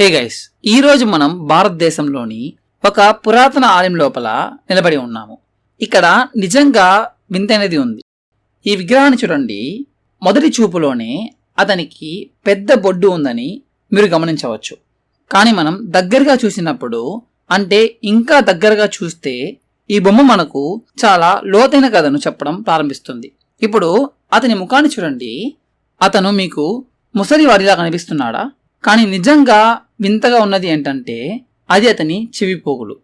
Hey guys ఈరోజు మనం భారతదేశంలోని ఒక పురాతన ఆలయం లోపల నిలబడి ఉన్నాము. ఇక్కడ నిజంగా వింతైనది ఉంది. ఈ విగ్రహాన్ని చూడండి. మొదటి చూపులోనే అతనికి పెద్ద బొడ్డు ఉందని మీరు గమనించవచ్చు. కానీ మనం దగ్గరగా చూసినప్పుడు అంటే ఇంకా దగ్గరగా చూస్తే ఈ బొమ్మ మనకు చాలా లోతైన కథను చెప్పడం ప్రారంభిస్తుంది. ఇప్పుడు అతని ముఖాన్ని చూడండి. అతను మీకు ముసలివాడిలా కనిపిస్తున్నాడా? కానీ నిజంగా వింతగా ఉన్నది ఏంటంటే అది అతని చెవిపోగులు.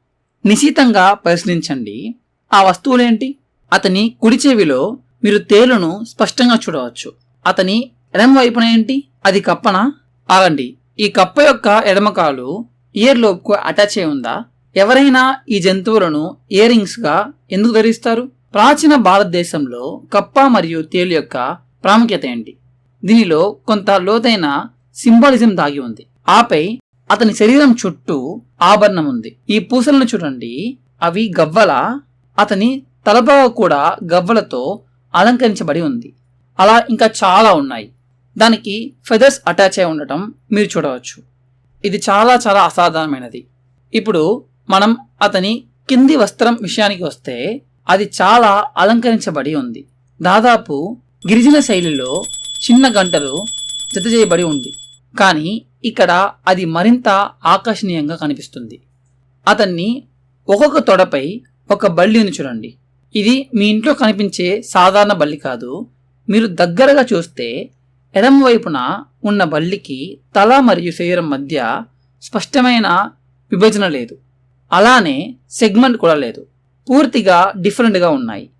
నిశితంగా పరిశీలించండి. ఆ వస్తువులేంటి? అతని కుడి చెవిలో మీరు తేలును స్పష్టంగా చూడవచ్చు. అతని ఎడమ వైపున ఏంటి? అది కప్పనా? ఆగండి. ఈ కప్ప యొక్క ఎడమకాలు ఇయర్ లోపుకు అటాచ్ అయి ఉందా? ఎవరైనా ఈ జంతువులను ఇయర్ రింగ్స్గా ఎందుకు ధరిస్తారు? ప్రాచీన భారతదేశంలో కప్ప మరియు తేలు యొక్క ప్రాముఖ్యత ఏంటి? దీనిలో కొంత లోతైన సింబాలిజం దాగి ఉంది. ఆపై అతని శరీరం చుట్టూ ఆభరణం ఉంది. ఈ పూసలను చూడండి. అవి గవ్వల అతని తలపాగ కూడా గవ్వలతో అలంకరించబడి ఉంది. అలా ఇంకా చాలా ఉన్నాయి. దానికి ఫెదర్స్ అటాచ్ అయి ఉండటం మీరు చూడవచ్చు. ఇది చాలా చాలా అసాధారణమైనది. ఇప్పుడు మనం అతని కింది వస్త్రం విషయానికి వస్తే అది చాలా అలంకరించబడి ఉంది. దాదాపు గిరిజన శైలిలో చిన్న గంటలు జత చేయబడి ఉంది. కానీ ఇక్కడ అది మరింత ఆకర్షణీయంగా కనిపిస్తుంది. అతన్ని ఒక్కొక్క తొడపై ఒక బల్లిని చూడండి. ఇది మీ ఇంట్లో కనిపించే సాధారణ బల్లి కాదు. మీరు దగ్గరగా చూస్తే ఎడమ వైపున ఉన్న బల్లికి తల మరియు శరీరం మధ్య స్పష్టమైన విభజన లేదు. అలానే సెగ్మెంట్ కూడా లేదు. పూర్తిగా డిఫరెంట్గా ఉన్నాయి.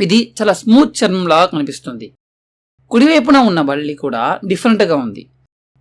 ఇది చాలా స్మూత్ చర్మంలాగా కనిపిస్తుంది. కుడివైపున ఉన్న బల్లి కూడా డిఫరెంట్గా ఉంది.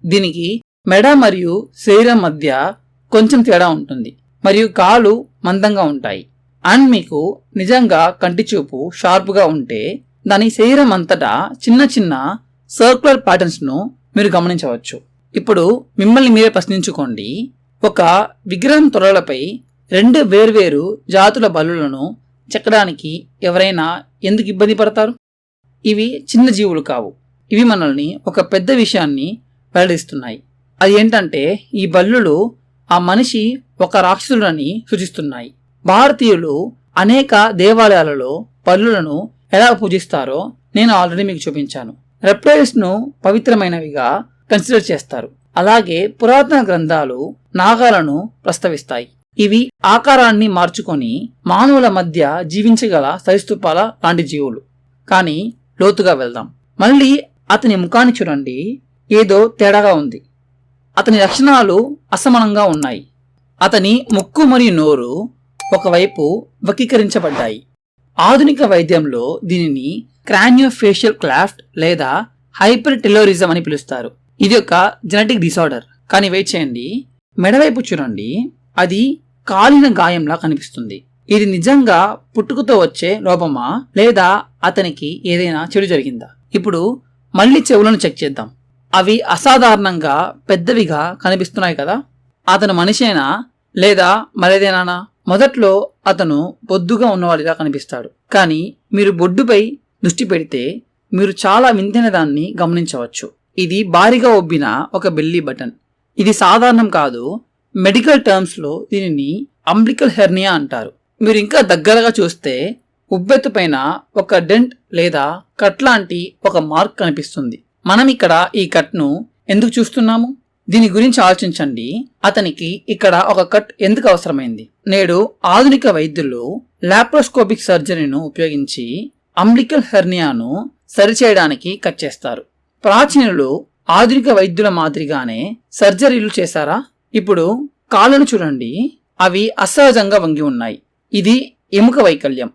దీనికి మెడ మరియు శరీరం మధ్య కొంచెం తేడా ఉంటుంది. మరియు కాలు మందంగా ఉంటాయి. అండ్ మీకు నిజంగా కంటి చూపు షార్ప్గా ఉంటే దాని శరీరం అంతటా చిన్న చిన్న సర్క్యులర్ ప్యాటర్న్స్ను మీరు గమనించవచ్చు. ఇప్పుడు మిమ్మల్ని మీరే ప్రశ్నించుకోండి. ఒక విగ్రహం తొరలపై రెండు వేర్వేరు జాతుల బలులను చెక్కడానికి ఎవరైనా ఎందుకు ఇబ్బంది పడతారు? ఇవి చిన్న జీవులు కావు. ఇవి మనల్ని ఒక పెద్ద విషయాన్ని వెల్లడిస్తున్నాయి. అది ఏంటంటే ఈ బల్లులు ఆ మనిషి ఒక రాక్షసుడని సూచిస్తున్నాయి. భారతీయులు అనేక దేవాలయాలలో బల్లులను ఎలా పూజిస్తారో నేను ఆల్రెడీ మీకు చూపించాను. రెప్టైల్స్ను పవిత్రమైనవిగా కన్సిడర్ చేస్తారు. అలాగే పురాతన గ్రంథాలు నాగాలను ప్రస్తావిస్తాయి. ఇవి ఆకారాన్ని మార్చుకొని మానవుల మధ్య జీవించగల సరిస్తుపాల లాంటి జీవులు. కానీ లోతుగా వెళ్దాం. మళ్ళీ అతని ముఖాన్ని చూడండి. ఏదో తేడాగా ఉంది. అతని లక్షణాలు అసమానంగా ఉన్నాయి. అతని ముక్కు మరియు నోరు ఒకవైపు వక్రీకరించబడ్డాయి. ఆధునిక వైద్యంలో దీనిని క్రానియోఫేషియల్ క్లాఫ్ట్ లేదా హైపర్ టెలోరిజం అని పిలుస్తారు. ఇది ఒక జెనెటిక్ డిసార్డర్. కానీ వెయిట్ చేయండి. మెడవైపు చూడండి. అది కాలిన గాయంలా కనిపిస్తుంది. ఇది నిజంగా పుట్టుకతో వచ్చే లోపమా లేదా అతనికి ఏదైనా చెడు జరిగిందా? ఇప్పుడు మళ్ళీ చెవులను చెక్ చేద్దాం. అవి అసాధారణంగా పెద్దవిగా కనిపిస్తున్నాయి కదా? అతను మనిషేనా? లేదా మరేదేనా మొదట్లో అతను బొద్దుగా ఉన్నవాడిగా కనిపిస్తాడు. కానీ మీరు బొడ్డుపై దృష్టి పెడితే మీరు చాలా వింతైన దాన్ని గమనించవచ్చు. ఇది భారీగా ఒబ్బిన ఒక బెల్లీ బటన్. ఇది సాధారణం కాదు. మెడికల్ టర్మ్స్లో దీనిని అంబ్లికల్ హెర్నియా అంటారు. మీరు ఇంకా దగ్గరగా చూస్తే ఉబ్బెత్తు పైన ఒక డెంట్ లేదా కట్ లాంటి ఒక మార్క్ కనిపిస్తుంది. మనం ఇక్కడ ఈ కట్ను ఎందుకు చూస్తున్నాము? దీని గురించి ఆలోచించండి. అతనికి ఇక్కడ ఒక కట్ ఎందుకు అవసరమైంది? నేడు ఆధునిక వైద్యులు లాప్రోస్కోపిక్ సర్జరీను ఉపయోగించి అంబ్లికల్ హెర్నియాను సరిచేయడానికి కట్ చేస్తారు. ప్రాచీనులు ఆధునిక వైద్యుల మాదిరిగానే సర్జరీలు చేశారా? ఇప్పుడు కాళ్ళను చూడండి. అవి అసహజంగా వంగి ఉన్నాయి. ఇది ఎముక వైకల్యం.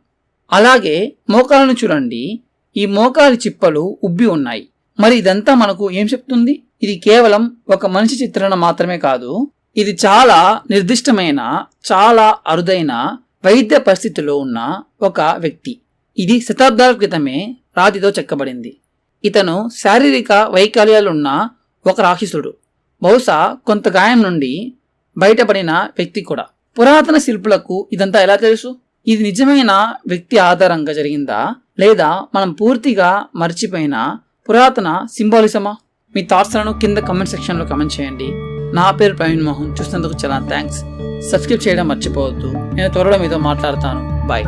అలాగే మోకాలను చూడండి. ఈ మోకాలి చిప్పలు ఉబ్బి ఉన్నాయి. మరి ఇదంతా మనకు ఏం చెప్తుంది? ఇది కేవలం ఒక మనిషి చిత్రణ మాత్రమే కాదు. ఇది చాలా నిర్దిష్టమైన చాలా అరుదైన వైద్య పరిస్థితిలో ఉన్న ఒక వ్యక్తి. ఇది శతాబ్దాల క్రితమే రాతితో చెక్కబడింది. ఇతను శారీరక వైకల్యాలున్న ఒక రాక్షసుడు. బహుశా కొంత గాయం నుండి బయటపడిన వ్యక్తి కూడా. పురాతన శిల్పులకు ఇదంతా ఎలా తెలుసు? ఇది నిజమైన వ్యక్తి ఆధారంగా జరిగిందా? లేదా మనం పూర్తిగా మర్చిపోయిన పురాతన సింబాలిజమా? మీ థాట్స్లను కింద కమెంట్ సెక్షన్లో కమెంట్ చేయండి. నా పేరు ప్రవీణ్ మోహన్. చూసినందుకు చాలా థ్యాంక్స్. సబ్స్క్రైబ్ చేయడం మర్చిపోవద్దు. నేను త్వరలో మీతో మాట్లాడతాను. బాయ్.